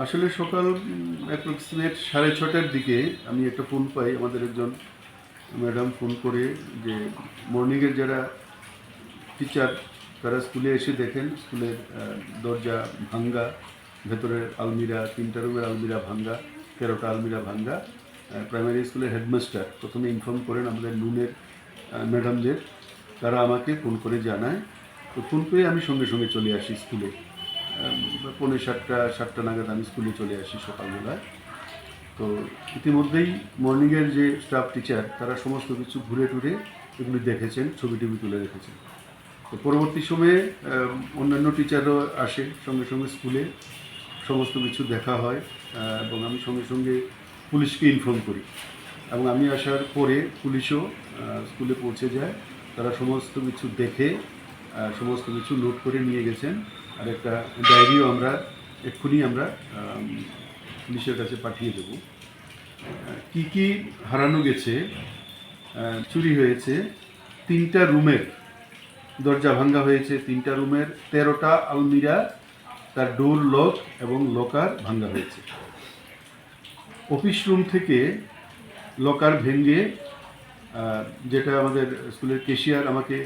আসলে সকাল অ্যাপ্রক্সিমেট সাড়ে ছটার দিকে আমি একটা ফোন পাই আমাদের একজন ম্যাডাম ফোন করে যে মর্নিংয়ের যারা টিচার তারা স্কুলে এসে দেখেন স্কুলের দরজা ভাঙ্গা, ভেতরের আলমিরা, তিনটা রুমের আলমিরা ভাঙ্গা, তেরোটা আলমিরা ভাঙ্গা প্রাইমারি স্কুলের হেডমাস্টার প্রথমে ইনফর্ম করেন আমাদের নুনের ম্যাডামদের তারা আমাকে ফোন করে জানায়। তো ফোন পেয়ে আমি সঙ্গে সঙ্গে চলে আসি স্কুলে আম, পৌনে সাতটা সাতটা নাগাদ আমি স্কুলে চলে আসি সকালবেলায়। তো ইতিমধ্যেই মর্নিংয়ের যে স্টাফ টিচার তারা সমস্ত কিছু ঘুরে টুরে এগুলি দেখেছেন ছবি টবি তুলে রেখেছেন। তো পরবর্তী সময়ে অন্যান্য টিচারও আসে সঙ্গে সঙ্গে স্কুলে। সমস্ত কিছু দেখা হয় এবং আমি সঙ্গে সঙ্গে পুলিশকে ইনফর্ম করি। এবং আমি আসার পরে পুলিশও স্কুলে পৌঁছে যায়। তারা সমস্ত কিছু দেখে সমস্ত কিছু নোট করে নিয়ে গেছেন। আর একটা ডায়েরিও আমরা এক্ষুনি আমরা আম, পুলিশের কাছে পাঠিয়ে দেব। কি কি হারানো গেছে চুরি হয়েছে তিনটা রুমের দরজা ভাঙ্গা হয়েছে তিনটা রুমের তেরোটা আলমিরা তার ডোর লক এবং লকার ভাঙ্গা হয়েছে। অফিস রুম থেকে লকার ভেঙে যেটা আমাদের স্কুলের কেশিয়ার আমাকে